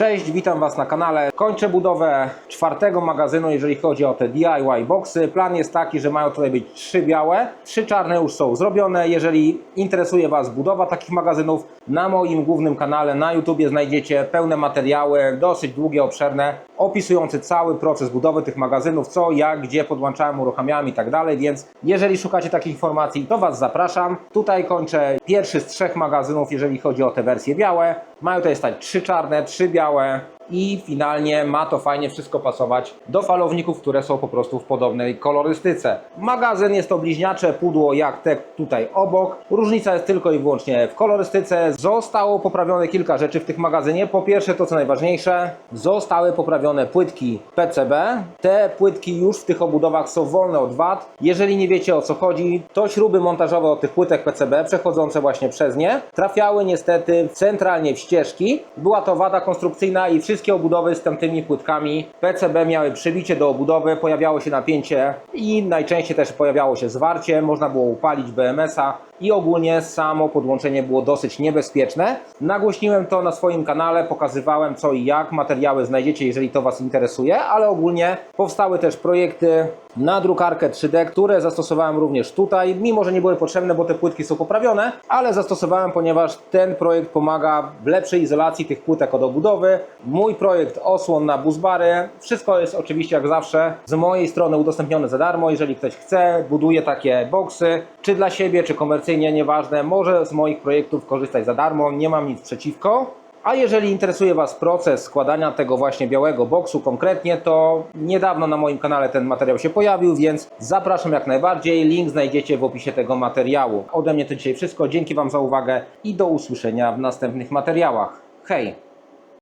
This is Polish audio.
Cześć, witam Was na kanale. Kończę budowę czwartego magazynu, jeżeli chodzi o te DIY boxy. Plan jest taki, że mają tutaj być trzy białe, trzy czarne już są zrobione. Jeżeli interesuje Was budowa takich magazynów, na moim głównym kanale na YouTubie znajdziecie pełne materiały, dosyć długie, obszerne, opisujące cały proces budowy tych magazynów, co, jak, gdzie podłączałem, uruchamiałem i tak dalej, więc jeżeli szukacie takich informacji, to Was zapraszam. Tutaj kończę pierwszy z trzech magazynów, jeżeli chodzi o te wersje białe. Mają tutaj stać trzy czarne, trzy białe i finalnie ma to fajnie wszystko pasować do falowników, które są po prostu w podobnej kolorystyce. Magazyn jest to bliźniacze pudło jak te tutaj obok. Różnica jest tylko i wyłącznie w kolorystyce. Zostało poprawione kilka rzeczy w tych magazynie. Po pierwsze to co najważniejsze, zostały poprawione płytki PCB. Te płytki już w tych obudowach są wolne od wad. Jeżeli nie wiecie o co chodzi, to śruby montażowe od tych płytek PCB przechodzące właśnie przez nie trafiały niestety centralnie w ścieżki. Była to wada konstrukcyjna i wszystkie obudowy z tamtymi płytkami PCB miały przebicie do obudowy, pojawiało się napięcie i najczęściej też pojawiało się zwarcie, można było upalić BMS-a i ogólnie samo podłączenie było dosyć niebezpieczne. Nagłośniłem to na swoim kanale, pokazywałem co i jak, materiały znajdziecie, jeżeli to Was interesuje, ale ogólnie powstały też projekty na drukarkę 3D, które zastosowałem również tutaj, mimo że nie były potrzebne, bo te płytki są poprawione, ale zastosowałem, ponieważ ten projekt pomaga w lepszej izolacji tych płytek od obudowy. Mój projekt osłon na busbary, wszystko jest oczywiście jak zawsze z mojej strony udostępnione za darmo, jeżeli ktoś chce, buduje takie boksy, czy dla siebie, czy komercyjnie, nieważne, może z moich projektów korzystać za darmo, nie mam nic przeciwko. A jeżeli interesuje Was proces składania tego właśnie białego boksu konkretnie, to niedawno na moim kanale ten materiał się pojawił, więc zapraszam jak najbardziej. Link znajdziecie w opisie tego materiału. Ode mnie to dzisiaj wszystko. Dzięki Wam za uwagę i do usłyszenia w następnych materiałach. Hej!